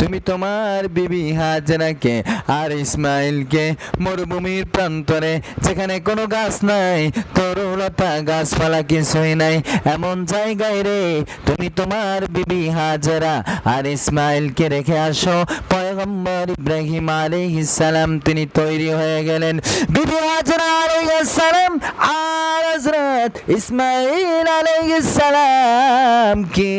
তুমি তোমার বিবি হাজরাকে আর ইসমাইলকে মরুভূমির প্রান্তরে, যেখানে কোনো গাছ নাই, তরুলতা গাছপালা কিছুই নাই, এমন জায়গায় রে তুমি তোমার বিবি হাজরা আর ইসমাইলকে রেখে আসো। পয়গম্বর ইব্রাহিম সালাম তিনি তৈরি হয়ে গেলেন। বিবি হাজরা সালাম, আর হযরত ইসমাইল সালাম কি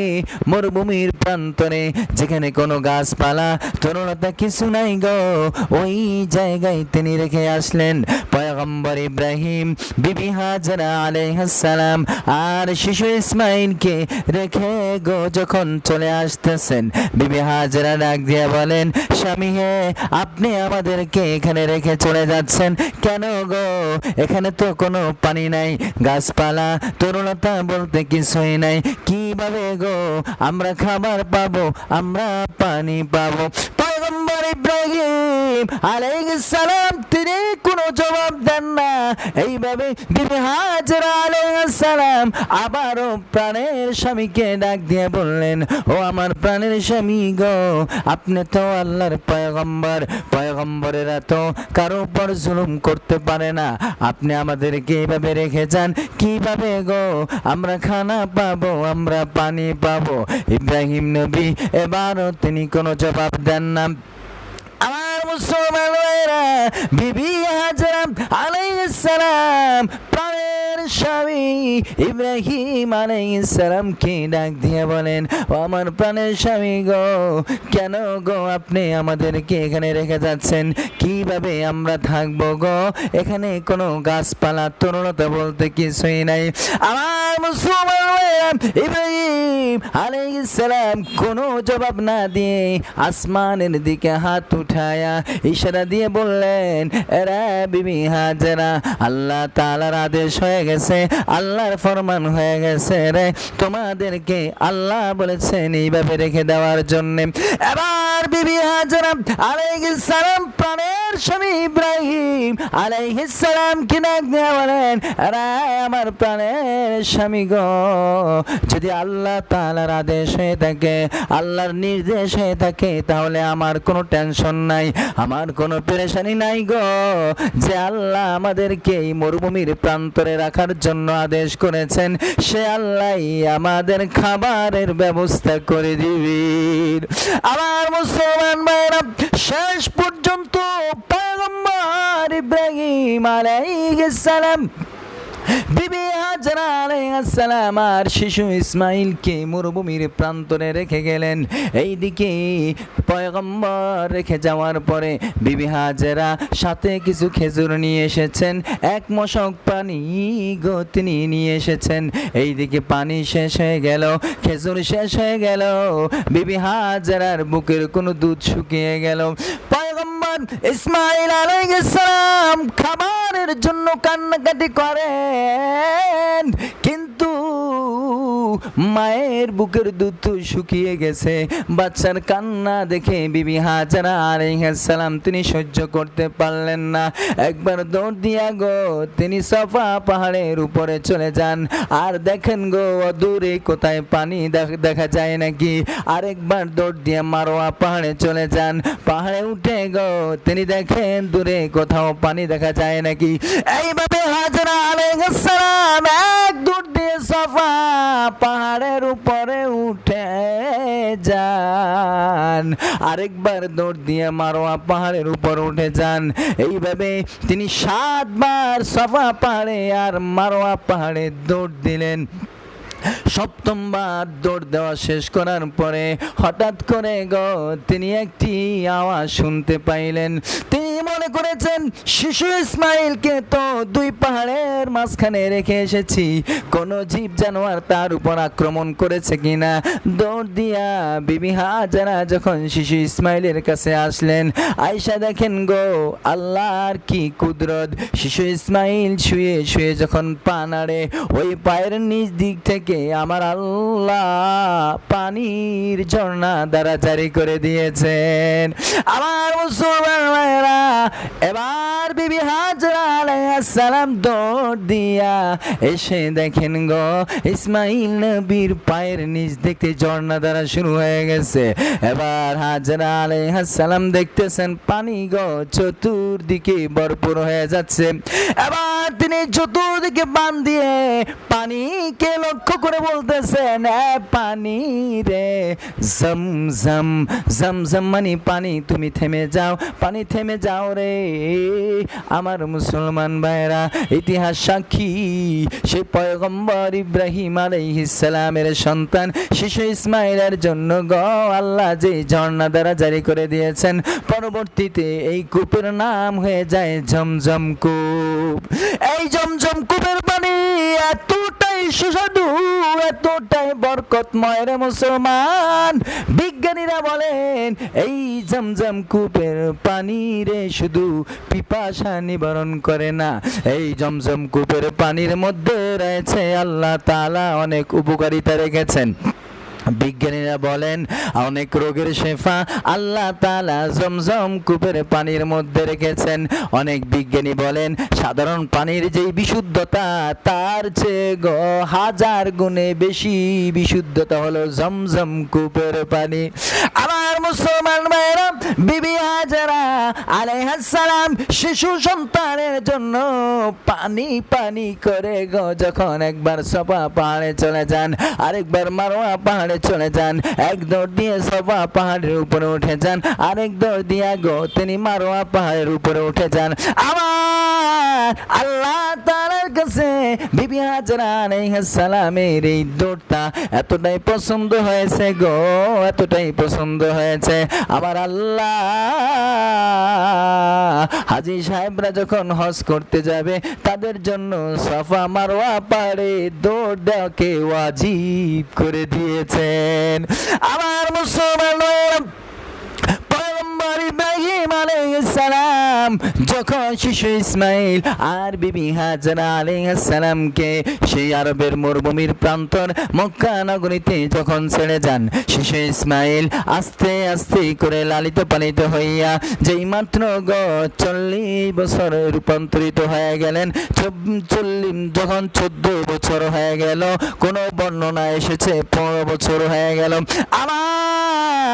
মরুভূমির প্রান্তরে যেখানে কোনো গাছপালা, তরুণতা কিছু নাই গো। ওই জায়গায় তিনি রেখে আসলেন পয়গম্বর ইব্রাহিম, বিবি হাজরা আলাইহিস সালাম আর শিশু ইসমাইলকে রেখে গো যখন চলে আসতেছেন। বিবি হাজরা ডাক দিয়ে বলেন, স্বামী হে, আপনি আমাদেরকে এখানে রেখে চলে যাচ্ছেন কেন গো? এখানে তো কোনো পানি নাই, গাছপালা, তরুণতা বলতে কিছুই নাই। কীভাবে গো? আমরা খাবার পাবো, আমরা পানি পাবো। পয়গম্বর ইব্রাহিম আলাইহিস সালাম তিনি কোনো জবাব দেন না। এইভাবে বিবি হাজরা আলাইহিস সালাম আবারও প্রাণের স্বামীকে ডাক দিয়ে বললেন, ও আমার প্রাণের স্বামী গো, আপনি তো আল্লাহর পয়গম্বর। পয়গম্বরেরা তো কারও উপর জুলুম করতে পারে না। আপনি আমাদেরকে এইভাবে রেখে যান, কীভাবে গো? আমরা খানা পাবো, আমরা পানি পাবো। ইব্রাহিম নবী এবারও তিনি কোনো জবাব দেন না। আমার মুসলমান বিবি হাজরাম আলাইহিস সালাম প্রাণের স্বামী ইব্রাহিম আলাইহিস সালাম কে ডাক দিয়ে বলেন, ও আমার প্রাণের স্বামী গো, কেন গো আপনি আমাদেরকে এখানে রেখে যাচ্ছেন? কীভাবে আমরা থাকব গো? এখানে কোনো গাছপালা তরুণতা বলতে কিছুই নাই। আমার মুসলমান ইব্রাহিম আলাইহিস সালাম কোনো জবাব না দিয়ে আসমানের দিকে হাত উঠায়া ইশারা দিয়ে বললেন, এরা বিবি হাজারা, আল্লাহ তাআলার আদেশ হয়ে গেছে। আল্লাহর ফরমান হয়ে গেছে রে। তোমাদেরকে আল্লাহ বলেছেন এইভাবে রেখে দেওয়ার জন্য। এবার বিবি হাজারা আলাইহিস সালাম প্রাণের স্বামী ইব্রাহিম আলাইহিস সালাম কি ডাক দিয়ে বলেন আমার প্রাণের স্বামী গো, যদি আল্লাহ তাআলার আদেশ হয়ে থাকে, আল্লাহর নির্দেশ হয়ে থাকে, তাহলে আমার কোনো টেনশন নাই, আমার কোনো পেরেশানি নাই গো। যে আল্লাহ আমাদেরকে এই মরুভূমির প্রান্তরে রাখার জন্য আদেশ করেছেন, সে আল্লাহ আমাদের খাবারের ব্যবস্থা করে দিবি আমার মুসলমান ভাইরা শেষ পর্যন্ত পয়গম্বর ইব্রাহিম আলাইহিস সালাম বিবি হাজরা আর শিশু ইসমাইলকে মরুভূমির প্রান্তরে রেখে গেলেন। এইদিকে পয়গম্বর রেখে যাওয়ার পরে বিবি হাজরা সাথে কিছু খেজুর নিয়ে এসেছেন। এক মশক পানি গো তিনি নিয়ে এসেছেন। এইদিকে পানি শেষ হয়ে গেল, খেজুর শেষ হয়ে গেল, বিবি হাজারার বুকের কোনো দুধ শুকিয়ে গেল। ইসমাইল আলাইহিস সালাম খাবারের জন্য কান্নাকাটি করেন। কিন্তু মায়ের বুকের দুধ শুকিয়ে গেছে। বাচ্চার কান্না দেখে বিবি হাজারা সালাম, তিনি সহ্য করতে পারলেন না। একবার দৌড় দিয়া গো, তিনি সফা পাহাড়ের উপরে চলে যান। আর দেখেন গো দূরে কোথায় পানি দেখা যায় নাকি? আরেকবার দৌড় দিয়ে মারোয়া পাহাড়ে চলে যান। পাহাড়ে উঠে গো, তিনি দেখেন দূরে কোথাও পানি দেখা যায় নাকি? এইভাবে হাজরা আলাইহিস সালাম এক দিয়ে সফা পাহাড়ের উপরে উঠে যান। আরেকবার দৌড় দিয়ে মারোয়া পাহাড়ের উপর উঠে যান। এইভাবে তিনি সাতবার সফা পাহাড়ে আর মারোয়া পাহাড়ে দৌড় দিলেন। সপ্তমবার দৌড় দেওয়া শেষ করার পরে হঠাৎ করে গো, তিনি একটি আওয়াজ শুনতে পাইলেন। তিনি মনে করেছেন, শিশু ইসমাইলকে তো দুই পাহাড়ের মাঝখানে রেখে এসেছি। কোন জীব জানোয়ার তার উপর আক্রমণ করেছে কিনা? দৌড় দিয়া বিবি হাজারা যখন শিশু ইসমাইলের কাছে আসলেন আয়সা দেখেন গো, আল্লাহর কি কুদরত। শিশু ইসমাইল শুয়ে শুয়ে যখন পা নাড়ে, ওই পায়ের নিচ দিক থেকে আমার আল্লাহ পানির ঝর্ণা দ্বারা জারি করে দিয়েছেন। আমার মুসলমান ভাইয়েরা, এবার বিবি হাজরা আলাইহিস সালাম দৌড় দিয়া এসে দেখেন গো, ইসমাইল নবীর পায়ের নিচ দেখতে ঝর্ণা দ্বারা শুরু হয়ে গেছে। এবার হাজরা আলাইহিস সালাম দেখতেছেন পানি গো চতুর্দিকে ভরপুর হয়ে যাচ্ছে। এবার তিনি চতুর্দিকে বান দিয়ে পানিকে লক্ষ্য করে বলতেছেন "এ পানি রে, জম জম জম জম মানে পানি, তুমি থেমে যাও, পানি থেমে যাও রে। আমার মুসলমান ভাইরা ইতিহাস সাক্ষী সেই পয়গম্বর ইব্রাহিম আলাইহিস সালামের সন্তান, শিশু ইসমাইলের জন্য গ, আল্লাহ যে ঝর্ণা দ্বারা জারি করে দিয়েছেন, পরবর্তীতে এই কূপের নাম হয়ে যায় ঝমঝম কূপ। এই ঝমঝম কূপের পানি এতটাই সুস্বাদু, এতটাই বরকতময় মুসলমান। বিজ্ঞানীরা বলেন, এই জমজম কূপের পানি রে শুধু পিপাসা নিবারণ করে না, এই জমজম কূপের পানির মধ্যে রয়েছে আল্লাহ তালা অনেক উপকারিতা রেখেছেন। বিজ্ঞানীরা বলেন, অনেক রোগের শেফা আল্লাহ তালা জমজম কূপের পানির মধ্যে রেখেছেন। অনেক বিজ্ঞানী বলেন, সাধারণ পানির যেই বিশুদ্ধতা, তার চেয়ে গ হাজার গুণে বেশি বিশুদ্ধতা হলো জমজম কূপের পানি। আমার মুসলমান ভাইরা বিবি হাজারা আলাইহিস সালাম শিশু সন্তানের জন্য পানি পানি করে গো, যখন একবার সপা পাহাড়ে চলে যান, আরেকবার মারোয়া পাহাড়ে চলে যান। এক দৌড় দিয়ে সবা পাহাড়ের উপরে উঠে যান। আরেক দৌড় দিয়া গো, তিনি মারোয়া পাহাড়ের উপরে উঠে যান। আমার আল্লাহ কাছে বিবি হাজরা সালামের এই দৌড়টা এতটাই পছন্দ হয়েছে গো, এতটাই পছন্দ হয়েছে। আমার আল্লাহ হাজি সাহেবরা যখন হজ করতে যাবে, তাদের জন্য সাফা মারোয়া পারে দৌড় ওয়াজিব করে দিয়েছেন। আমার মুসলমান ভাইয়েরা, পয়গম্বর ইব্রাহিম আলাইহিস সালাম যখন শিশু ইসমাইল আর বিবি হাজরা আলাইহিস সালামকে সেই আরবের মরুভূমির প্রান্তর মক্কা নগরীতে যখন ছেড়ে যান শিশু ইসমাইল আস্তে আস্তে করে লালিত পালিত হইয়া যেই মাত্র গ চল্লিশ বছর রূপান্তরিত হয়ে গেলেন চল্লিশ যখন চোদ্দ বছর হয়ে গেল কোন বর্ণনা এসেছে পনেরো বছর হয়ে গেল। আমার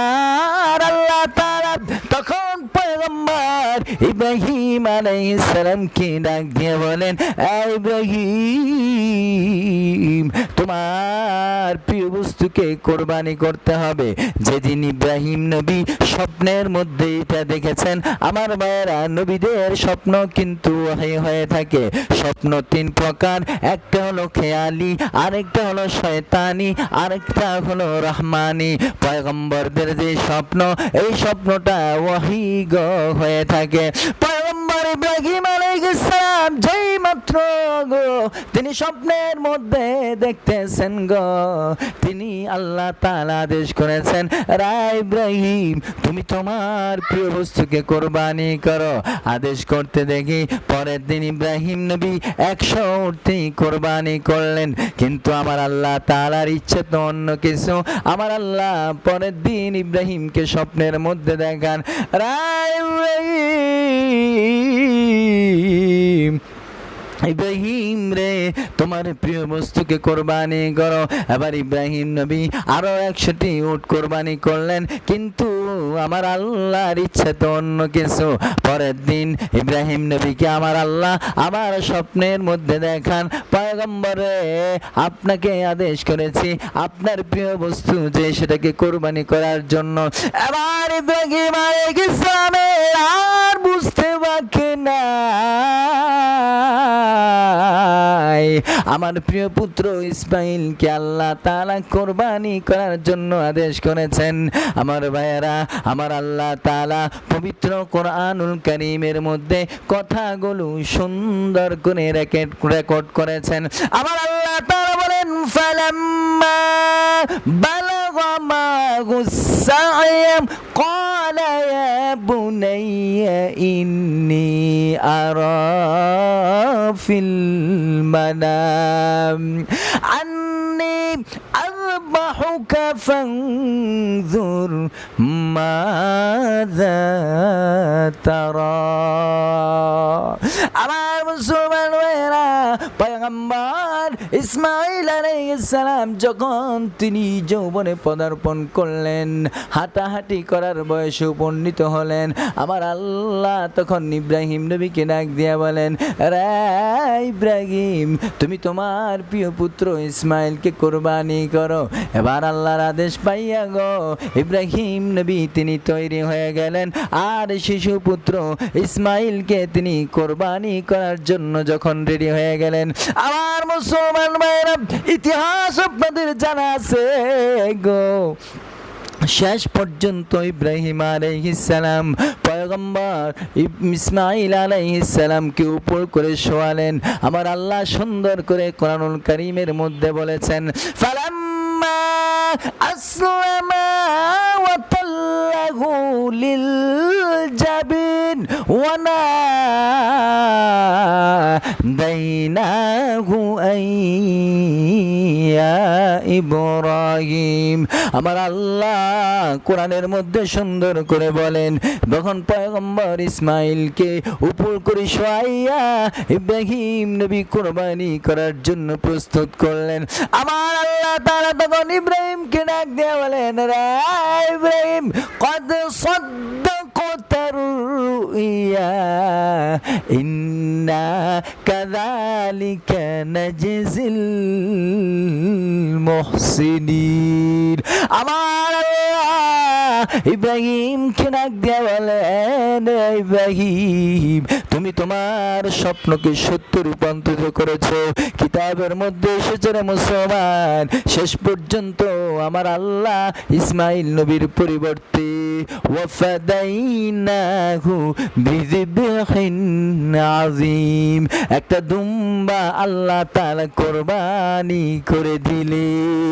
পয়গম্বর ইব্রাহিম আলাইহিস সালামকে ডাক দিয়ে বলেন "এ ইব্রাহিম, তোমার প্রিয় বস্তুকে কোরবানি করতে হবে। যেদিন ইব্রাহিম নবী স্বপ্নের মধ্যে এটা দেখেছেন, আমার ভাইয়েরা নবীদের স্বপ্ন কিন্তু হয়ে থাকে। স্বপ্ন তিন প্রকার, একটা হলো খেয়ালি, আরেকটা হলো শয়তানি, আরেকটা হলো রহমানি। পয়গম্বরদের যে স্বপ্ন, এই স্বপ্নটা ওয়াহি গো হয়ে থাকে। পয়গম্বর ইব্রাহিম আলাইহিস সালাম যেই মাত্র গো, তিনি স্বপ্নের মধ্যে দেখতেছেন গো। তিনি আল্লাহ তাআলা আদেশ করেছেন, রা ইব্রাহিম, তুমি তোমার প্রিয় বস্তুকে কোরবানি করো। আদেশ করতে দেখি, পরের দিন ইব্রাহিম নবী একশো উঠতি কোরবানি করলেন। কিন্তু আমার আল্লাহ তাআলার ইচ্ছে তো অন্য কিছু। আমার আল্লাহ পরের দিন ইব্রাহিমকে স্বপ্নের মধ্যে দেখান। রা ইব্রাহিম ইব্রাহিম। রে, তোমার প্রিয় বস্তুকে কোরবানি করো। এবার ইব্রাহিম নবী আরও একশোটি উট কোরবানি করলেন। কিন্তু আমার আল্লাহর ইচ্ছে তো অন্য কিছু। পরের দিন ইব্রাহিম নবীকে আমার আল্লাহ আমার স্বপ্নের মধ্যে দেখান। পয়গম্বরে, আপনাকে আদেশ করেছি, আপনার প্রিয় বস্তু যে সেটাকে কোরবানি করার জন্য। এবার ইব্রাহিম আলাইহিস ইসলামের আর বুঝতে বাকি না আমার প্রিয় পুত্র ইসমাইলকে আল্লাহ তাআলা কোরবানি করার জন্য আদেশ করেছেন। আমার ভাইয়েরা, আমার আল্লাহ তাআলা পবিত্র কোরআনুল কারীমের মধ্যে কথাগুলো সুন্দর করে রেকর্ড রেকর্ড করেছেন। আমার আল্লাহ তাআলা বলেন, ফালাম্মা বালাগা মাহুস সাইম قال يا بني إني أرى في المنام أني أذبح نذبحك فانظر ماذا ترى আমার মুসলমান ভাইয়েরা পয়গম্বর ইসমাইল সালাম যখন তিনি যৌবনে পদার্পণ করলেন, হাঁটাহাঁটি করার বয়সে উপনীত হলেন, আমার আল্লাহ তখন ইব্রাহিম নবীকে ডাক দিয়া বলেন, রে ইব্রাহিম, তুমি তোমার প্রিয় পুত্র ইসমাইলকে কোরবানি করো। এবার আল্লাহর আদেশ পাইয়া গো, ইব্রাহিম নবী তিনি তৈরি হয়ে গেলেন, আর শিশু পুত্র ইসমাইলকে তিনি কোরবানি করার জন্য যখন রেডি হয়ে গেলেন, আমার মুসলমান ভাইরা ইতিহাস আপনাদের জানা আছে গো। শেষ পর্যন্ত ইব্রাহিম আলাইহিসালাম পয়গম্বর ইসমাইল আলাইহিসালামকে উপর করে শোয়ালেন। আমার আল্লাহ সুন্দর করে কোরআনুল করিমের মধ্যে বলেছেন, ফালাম্মা আসলামা লিল জাবিন ওয়ানা দাইনাহু আইয়া আমার আল্লাহ কোরআনের মধ্যে সুন্দর করে বলেন, যখন পয়গম্বর ইসমাইলকে উপর করে শোয়াইয়া ইব্রাহিম নবী কোরবানি করার জন্য প্রস্তুত করলেন, আমার আল্লাহ তারা তখন ইব্রাহিমকে ডাক দিয়ে বলেন, রে ইব্রাহিম, কদ صدقت الرؤيا إنا كذلك نجزي المحسنين আমার আল্লাহ ইব্রাহিমকে ডাক দিয়ে বলেন "এ ইব্রাহিম তুমি তোমার স্বপ্নকে সত্য রূপান্তরিত করেছো কিতাবের মধ্যে এসেছে রে মুসলমান শেষ পর্যন্ত আমার আল্লাহ ইসমাইল নবীর পরিবর্তে ওয়াফাদাইনাহু একটা দুম্বা আল্লাহ তার কোরবানি করে দিলেন